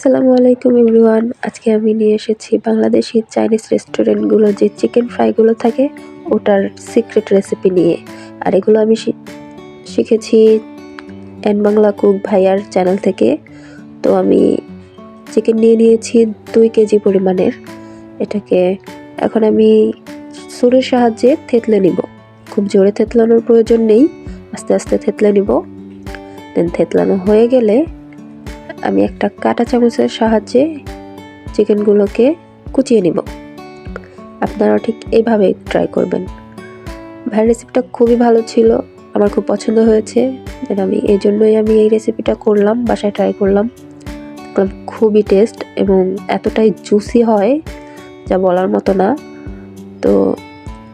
আসসালামু আলাইকুম এভরিওয়ান। আজকে আমি নিয়ে এসেছি বাংলাদেশি চাইনিজ রেস্টুরেন্টগুলো যে চিকেন ফ্রাইগুলো থাকে, ওটার সিক্রেট রেসিপি নিয়ে। আর এগুলো আমি শিখেছি এন বাংলা কুক ভাইয়ার চ্যানেল থেকে। তো আমি চিকেন নিয়ে নিয়েছি দুই কেজি পরিমাণের। এটাকে এখন আমি সুরের সাহায্যে থেতলে নিব। খুব জোরে থেতলানোর প্রয়োজন নেই। আস্তে আস্তে থেতলে নিব। দেন থেতলানো হয়ে গেলে আমি একটা কাঁটা চামচের সাহায্যে চিকেনগুলোকে কুচিয়ে নিব। আপনারা ঠিক এইভাবে ট্রাই করবেন। ভাই রেসিপিটা খুবই ভালো ছিল, আমার খুব পছন্দ হয়েছে। আমি এই জন্যই আমি এই রেসিপিটা করলাম, বাসায় ট্রাই করলাম। খুবই টেস্ট এবং এতটাই জুসি হয় যা বলার মতো না। তো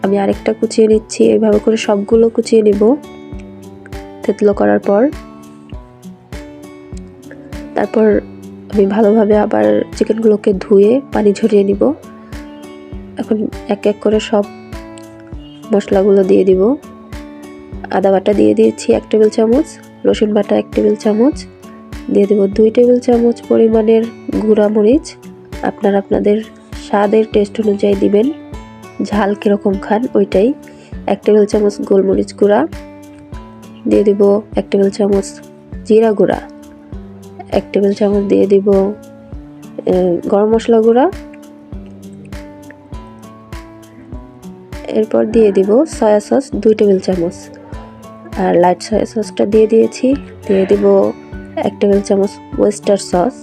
আমি আরেকটা কুচিয়ে নিচ্ছি, এইভাবে করে সবগুলো কুচিয়ে নিব। থেতলো করার পর তারপর আমি ভালোভাবে আবার চিকেনগুলোকে ধুয়ে পানি ঝরিয়ে নিব। এখন এক এক করে সব মশলাগুলো দিয়ে দিব। আদা বাটা দিয়ে দিয়েছি এক টেবিল চামচ, রসুন বাটা এক টেবিল চামচ, দিয়ে দেবো দুই টেবিল চামচ পরিমাণের গুঁড়া মরিচ আপনারা আপনাদের স্বাদের টেস্ট অনুযায়ী দিবেন, ঝাল কীরকম খান ওইটাই। এক টেবিল চামচ গোলমরিচ গুঁড়া, দিয়ে দিব এক টেবিল চামচ জিরা গুঁড়া। এক টেবিল চামচ দিয়ে দিব গরম মশলা গুঁড়া। এরপর দিয়ে দিব সয়া সস দুই টেবিল চামচ। আর লাইট সয়া সসটা দিয়ে দিয়েছি, দিয়ে দিব এক টেবিল চামচ ওয়েস্টার সস।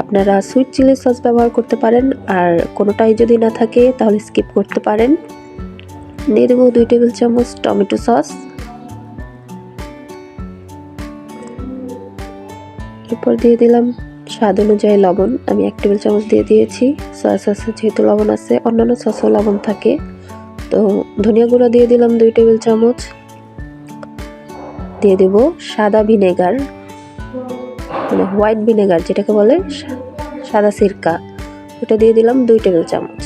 আপনারা সুইট চিলি সস ব্যবহার করতে পারেন, আর কোনোটাই যদি না থাকে তাহলে স্কিপ করতে পারেন। দিয়ে দেবো দুই টেবিল চামচ টমেটো সস। এরপর দিয়ে দিলাম। স্বাদ অনুযায়ী লবণ। আমি এক টেবিল চামচ দিয়ে দিয়েছি। সয়া সসে যেহেতু লবণ আছে, অন্যান্য সসেও লবণ থাকে। তো ধনিয়া গুঁড়ো দিয়ে দিলাম দুই টেবিল চামচ। দিয়ে দেব সাদা ভিনেগার। মানে হোয়াইট ভিনেগার যেটাকে বলে, সাদা সিরকা। ওটা দিয়ে দিলাম দুই টেবিল চামচ।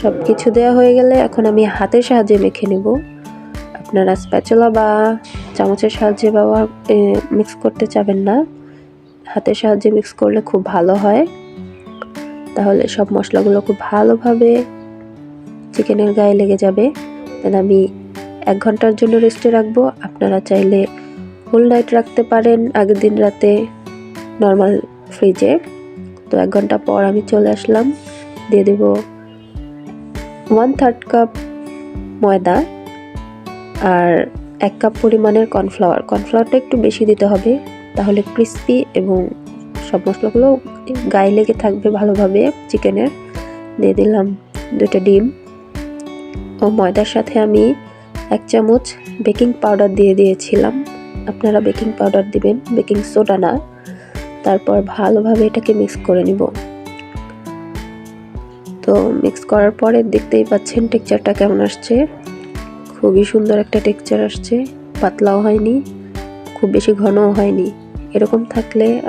সব কিছু দেওয়া হয়ে গেলে এখন আমি হাতের সাহায্যে মেখে নেব। আপনারা স্প্যাচুলা বা চামচের সাহায্যে ব্যবহার মিক্স করতে চাবেন না। হাতের সাহায্যে মিক্স করলে খুব ভালো হয়। তাহলে সব মশলাগুলো খুব ভালোভাবে চিকেনের গায়ে লেগে যাবে। দেন আমি এক ঘণ্টার জন্য রেস্টে রাখব। আপনারা চাইলে হোল নাইট রাখতে পারেন, আগের দিন রাতে নর্মাল ফ্রিজে তো এক ঘণ্টা পর আমি চলে আসলাম। দিয়ে দেব ওয়ান থার্ড কাপ ময়দা। আর এক কাপ পরিমাণের কর্নফ্লাওয়ার। কর্নফ্লাওয়ারটা একটু বেশি দিতে হবে, তাহলে ক্রিস্পি এবং সব মশলাগুলো গায়ে লেগে থাকবে ভালোভাবে চিকেনের। দিয়ে দিলাম দুটো ডিম ও ময়দার সাথে আমি এক চামচ বেকিং পাউডার দিয়ে দিয়েছিলাম। আপনারা বেকিং পাউডার দিবেন, বেকিং সোডা না। তারপর ভালোভাবে এটাকে মিক্স করে নিব। তো মিক্স করার পরে দেখতেই পাচ্ছেন টেক্সচারটা কেমন আসছে। খুবই সুন্দর একটা টেক্সচার আসছে, পাতলাও হয়নি, খুব বেশি ঘনও হয়নি। এরকম থাকলে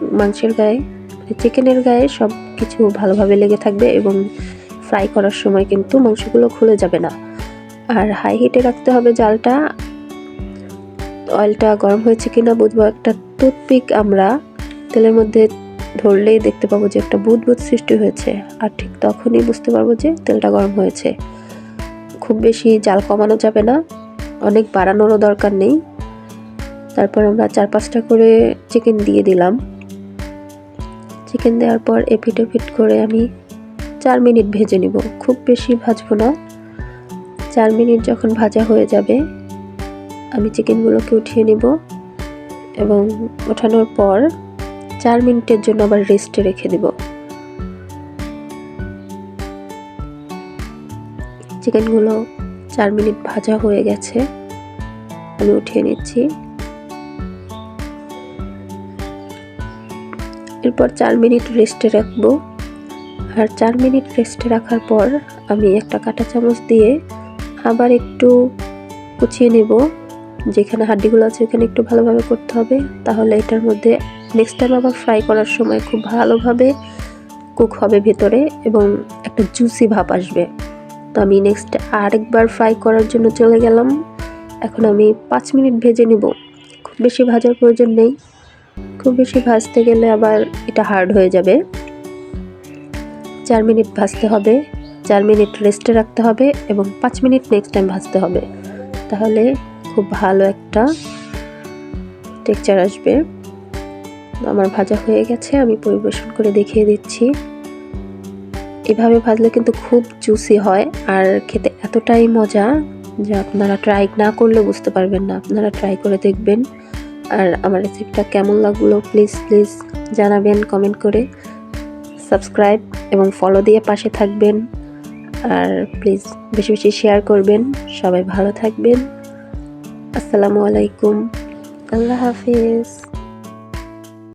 মাংসের গায়ে মানে চিকেনের গায়ে সব কিছু ভালোভাবে লেগে থাকবে এবং ফ্রাই করার সময় কিন্তু মাংসগুলো খুলে যাবে না। আর হাই হিটে রাখতে হবে জালটা। অয়েলটা গরম হয়েছে কিনা বুঝব, একটা টুথপিক আমরা তেলের মধ্যে ধরলেই দেখতে পাবো যে একটা বুদ সৃষ্টি হয়েছে। আর ঠিক তখনই বুঝতে পারব যে তেলটা গরম হয়েছে। খুব বেশি জাল কমানো যাবে না। অনেক বাড়ানোরও দরকার নেই। তারপর আমরা চার পাঁচটা করে চিকেন দিয়ে দিলাম। চিকেন দেওয়ার পর এপিট এপিট করে আমি চার মিনিট ভেজে নিব। খুব বেশি ভাজবো না। চার মিনিট যখন ভাজা হয়ে যাবে, আমি চিকেনগুলোকে উঠিয়ে নিব এবং ওঠানোর পর চার মিনিটের জন্য আবার রেস্টে রেখে দিব। চিকেনগুলো চার মিনিট ভাজা হয়ে গেছে। আমি উঠিয়ে নিচ্ছি। এরপর চার মিনিট রেস্টে রাখব। আর চার মিনিট রেস্টে রাখার পর আমি একটা কাঁটা চামচ দিয়ে আবার একটু কুচিয়ে নেব। যেখানে হাড্ডিগুলো আছে ওখানে একটু ভালোভাবে করতে হবে। তাহলে এটার মধ্যে নেক্সট টাইম আবার ফ্রাই করার সময় খুব ভালোভাবে কুক হবে ভেতরে এবং একটা জুসি ভাব আসবে। তো আমি নেক্সট আরেকবার ফ্রাই করার জন্য চলে গেলাম। এখন আমি পাঁচ মিনিট ভেজে নিব। খুব বেশি ভাজার প্রয়োজন নেই। খুব বেশি ভাজতে গেলে আবার এটা হার্ড হয়ে যাবে। চার মিনিট ভাজতে হবে, চার মিনিট রেস্টে রাখতে হবে এবং পাঁচ মিনিট নেক্সট টাইম ভাজতে হবে। তাহলে খুব ভালো একটা টেক্সচার আসবে। আমার ভাজা হয়ে গেছে, আমি পরিবেশন করে দেখিয়ে দিচ্ছি। এভাবে ভাজলে কিন্তু খুব জুসি হয় আর খেতে এতটাই মজা যে আপনারা ট্রাই না করলে বুঝতে পারবেন না। আপনারা ট্রাই করে দেখবেন। আর আমার রেসিপিটা কেমন লাগল প্লিজ প্লিজ জানাবেন কমেন্ট করে। সাবস্ক্রাইব এবং ফলো দিয়ে পাশে থাকবেন। আর প্লিজ বেশি বেশি শেয়ার করবেন। সবাই ভালো থাকবেন। আসসালামু আলাইকুম। আল্লাহ হাফিজ।